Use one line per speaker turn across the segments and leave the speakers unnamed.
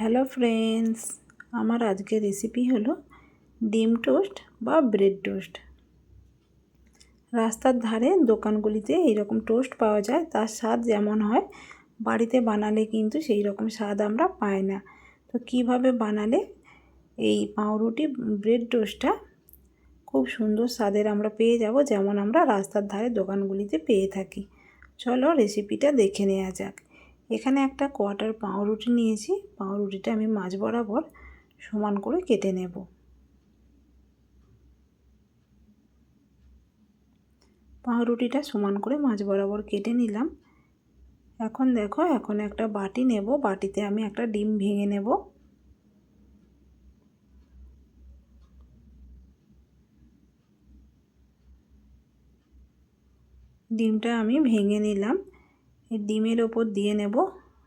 Hello friends, আমার আজকের recipe হলো ডিম টোস্ট বা ব্রেড টোস্ট। রাস্তার ধারে দোকানগুলিতে এইরকম টোস্ট পাওয়া যায়, তার স্বাদ যেমন হয়, বাড়িতে বানালে কিন্তু সেই রকম স্বাদ আমরা পাই না। তো কীভাবে বানালে এই পাউরুটি ব্রেড টোস্টটা খুব সুন্দর স্বাদের আমরা পেয়ে যাব, যেমন আমরা রাস্তার ধারে দোকানগুলিতে পেয়ে থাকি। চলো রেসিপিটা দেখে নেওয়া যাক। এখানে একটা কোয়াটার পাউরুটি নিয়েছি। পাউরুটিটা আমি মাছ বরাবর সমান করে কেটে নেব। পাউরুটিটা সমান করে মাছ বরাবর কেটে নিলাম। এখন দেখো, এখন একটা বাটি নেব। বাটিতে আমি একটা ডিম ভেঙে নেব। ডিমটা আমি ভেঙে নিলাম। ডিমের ওপর দিয়ে নেব।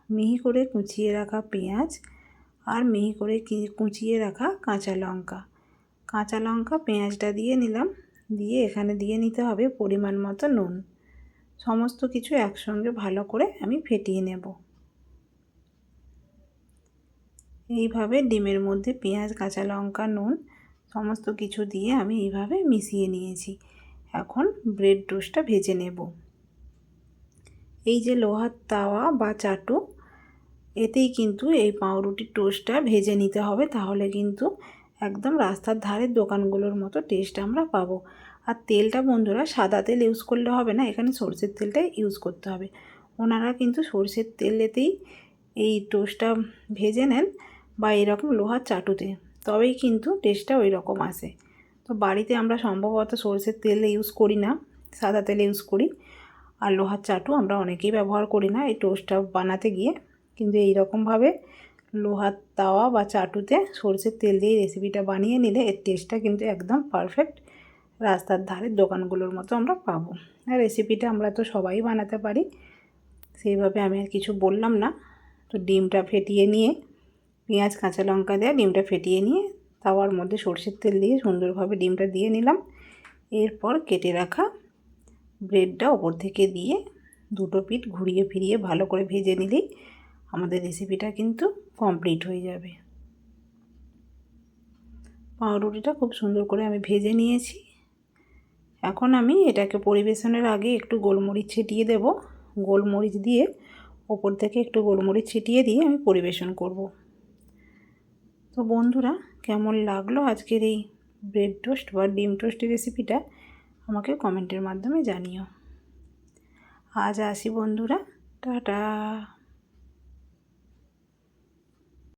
মিহি করে কুচিয়ে রাখা পেঁয়াজ আর মিহি করে কুচিয়ে রাখা কাঁচা লঙ্কা। কাঁচা লঙ্কা পেঁয়াজটা দিয়ে নিলাম। দিয়ে এখানে দিয়ে নিতে হবে পরিমাণ মতো নুন। সমস্ত কিছু একসঙ্গে ভালো করে আমি ফেটিয়ে নেব। এইভাবে ডিমের মধ্যে পেঁয়াজ, কাঁচা লঙ্কা, নুন সমস্ত কিছু দিয়ে আমি এইভাবে মিশিয়ে নিয়েছি। এখন ব্রেড টোস্টটা ভেজে নেব। এই যে লোহার তাওয়া বা চাটু, এতেই কিন্তু এই পাউরুটির টোস্টটা ভেজে নিতে হবে। তাহলে কিন্তু একদম রাস্তার ধারের দোকানগুলোর মতো টেস্ট আমরা পাবো। আর তেলটা বন্ধুরা, সাদা তেল ইউজ করলে হবে না, এখানে সর্ষের তেলটাই ইউজ করতে হবে। ওনারা কিন্তু সর্ষের তেলেতেই এই টোস্টটা ভেজে নেন বা এরকম লোহার চাটুতে। তবেই কিন্তু টেস্টটা ওই রকম আসে। তো বাড়িতে আমরা সম্ভবত সর্ষের তেল ইউজ করি না, সাদা তেল ইউজ করি। আর লোহার চাটু আমরা অনেকেই ব্যবহার করি না, এই টোস্টটা বানাতে গিয়ে। কিন্তু এই রকমভাবে লোহার তাওয়া বা চাটুতে সরষের তেল দিয়ে রেসিপিটা বানিয়ে নিলে এর টেস্টটা কিন্তু একদম পারফেক্ট রাস্তার ধারের দোকানগুলোর মতো আমরা পাবো। আর রেসিপিটা আমরা তো সবাই বানাতে পারি, সেইভাবে আমি আর কিছু বললাম না। তো ডিমটা ফেটিয়ে নিয়ে, পেঁয়াজ, কাঁচা লঙ্কা দেওয়া ডিমটা ফেটিয়ে নিয়ে, তাওয়ার মধ্যে সর্ষের তেল দিয়ে সুন্দরভাবে ডিমটা দিয়ে নিলাম। এরপর কেটে রাখা ব্রেডটা ওপর থেকে দিয়ে দুটো পিঠ ঘুরিয়ে ফিরিয়ে ভালো করে ভেজে নিলেই আমাদের রেসিপিটা কিন্তু কমপ্লিট হয়ে যাবে। পাউরুটিটা খুব সুন্দর করে আমি ভেজে নিয়েছি। এখন আমি এটাকে পরিবেশনের আগে একটু গোলমরিচ ছিটিয়ে দেব। গোলমরিচ দিয়ে ওপর থেকে একটু গোলমরিচ ছিটিয়ে দিয়ে আমি পরিবেশন করব। তো বন্ধুরা, কেমন লাগল আজকের এই ব্রেড টোস্ট বা ডিম টোস্টের রেসিপিটা আমাকে কমেন্টের মাধ্যমে জানিও। আজ আসি বন্ধুরা টাটা।